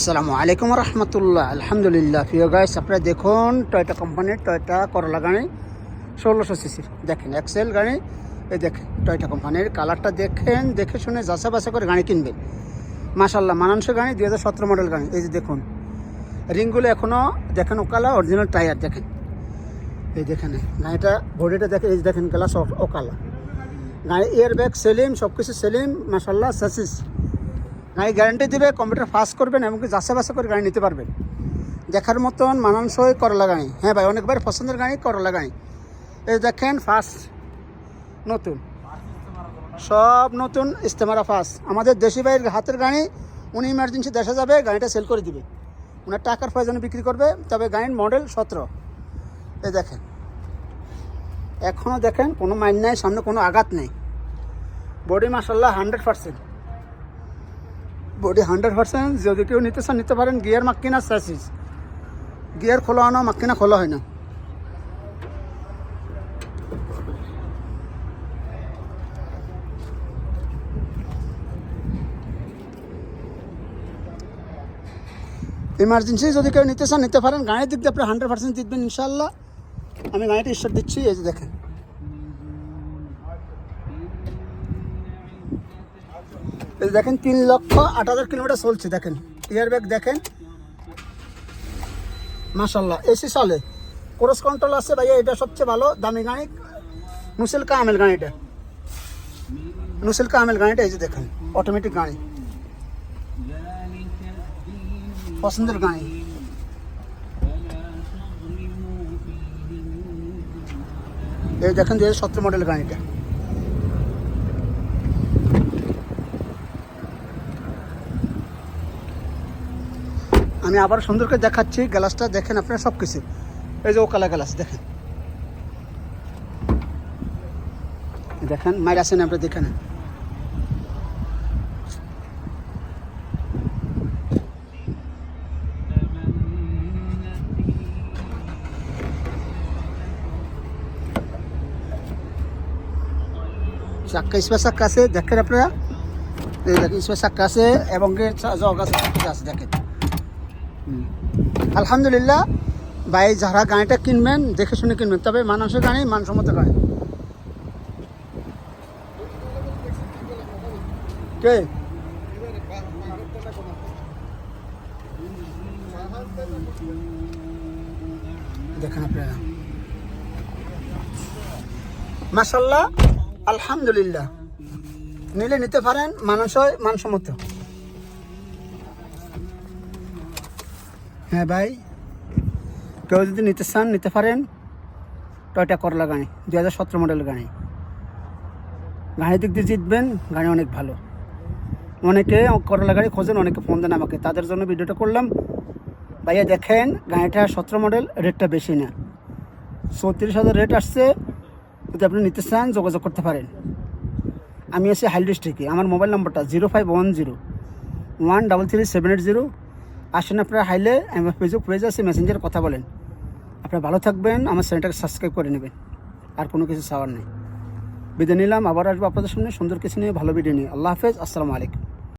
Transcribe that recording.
আসসালামু আলাইকুম রহমতুল্লাহ। আলহামদুলিল্লাহ, প্রিয় গাইস আপনারা দেখুন টয়টা কোম্পানির টয়টা করলা গাড়ি, ষোলোশো সিসির দেখেন এক্সেল গাড়ি, এই দেখেন টয়টা কোম্পানির কালারটা দেখেন, দেখে শুনে যাচা বাসা করে গাড়ি কিনবেন। মাশাল্লাহ মানানসই গাড়ি, দুই হাজার সতেরো মডেল গাড়ি। এই যে দেখুন, রিংগুলো এখনও দেখেন ওকালা অরিজিনাল টায়ার দেখেন। এই দেখেন, গাড়িটা বডিটা দেখেন, এই দেখেন গ্লাস ওকালা গাড়ি এয়ার ব্যাগ সেলিম সব কিছু সেলিম মাসাল্লাহ সাসিস গাড়ি গ্যারান্টি দেবে কম্পিউটার ফাস্ট করবেন এমনকি যাচা বাসা করে গাড়ি নিতে পারবেন। দেখার মতন মানানসই করলা গাড়ি। হ্যাঁ ভাই, অনেকবার পছন্দের গাড়ি করলা গাড়ি। এই দেখেন ফার্স্ট নতুন। সব নতুন ইস্তেমারা ফার্স্ট আমাদের দেশি ভাইয়ের হাতের গাড়ি, উনি ইমার্জেন্সি দেশে যাবে, গাড়িটা সেল করে দিবে। ওনার টাকার প্রয়োজনে বিক্রি করবে, তবে গাড়ির মডেল সতেরো। এই দেখেন। এখনও দেখেন কোনো মাইন নাই, সামনে কোনো আঘাত নেই। বডি মাসাল্লাহ hundred percent body hundred percent যদি কেউ নিতে চান নিতে পারেন। গিয়ার মাক্কিনা স্যাসিস গিয়ার খোলা হয় না, মাক্কিনা খোলা হয় না। ইমার্জেন্সি যদি কেউ নিতে চান নিতে পারেন। গাড়ির দিক দিয়ে আপনি হান্ড্রেড পার্সেন্ট জিতবেন ইনশাল্লাহ আমি গাড়িটা স্টার্ট দিচ্ছি, এই যে দেখেন এই যে দেখেন, তিন লক্ষ আট হাজার কিলোমিটার চলছে, দেখেন। এয়ার ব্যাগ দেখেন। মাসাল্লাহ এসি চলে। ক্রস কন্ট্রোল আছে ভাইয়া, এটা সবচেয়ে ভালো, দামি গাড়ি। নুসেল কামেল গাড়িটা। নুসেল কামেল গাড়িটা, এই যে দেখেন অটোমেটিক গাড়ি। পছন্দের গাড়ি। এই দেখেন দু হাজার সতেরো মডেল গাড়িটা। আমি আবার সুন্দর করে দেখাচ্ছি, গ্লাসটা দেখেন আপনারা সব কিছু এই যে ওকালা গ্লাস, দেখেন। দেখেন মায়ের আসেন আপনারা দেখে নেন চাক্কা স্পেস চাক্কা আছে, দেখেন আপনারা। এই দেখেন চাক্কা আছে, এবং জগ আছে, দেখেন। আলহামদুলিল্লাহ, ভাই যারা গাড়িটা কিনবেন, দেখে শুনে কিনবেন, তবে মানুষের গাড়ি, মানসম্মত গাড়ি। কে? দেখেন আপনারা। মাসাল্লাহ আলহামদুলিল্লাহ। নিলে নিতে পারেন মানুষ হয় মানসম্মত। হ্যাঁ ভাই। কেউ যদি নিতে চান, নিতে পারেন। টয়টা করলা গাড়ি দু হাজার সতেরো মডেল গাড়ি। গাড়ির দিক দিয়ে জিতবেন, গাড়ি অনেক ভালো। অনেকে করলা গাড়ি খোঁজেন, অনেকে ফোন দেন আমাকে। তাদের জন্য ভিডিওটা করলাম। ভাইয়া দেখেন, গাড়িটা সতেরো মডেল রেটটা বেশি না। চৌত্রিশ হাজার রেট আসছে। যদি আপনি নিতে চান, যোগাযোগ করতে পারেন। আমি আছি হাইল ডিস্ট্রিক্টে। আমার মোবাইল নম্বরটা zero five one zero, one double three seven eight zero. আসেন আপনারা হাইলে আমার ফেসবুক পেজ আছে মেসেঞ্জারে কথা বলেন। আপনারা ভালো থাকবেন, আমার চ্যানেলটাকে সাবস্ক্রাইব করে নেবেন। আর কোনো কিছু চাওয়ার নেই। বিদায় নিলাম, আবার আসব আপনাদের সামনে সুন্দর কিছু নিয়ে, ভালো ভিডিও নিয়ে। আল্লাহ হাফেজ, আসসালামু আলাইকুম।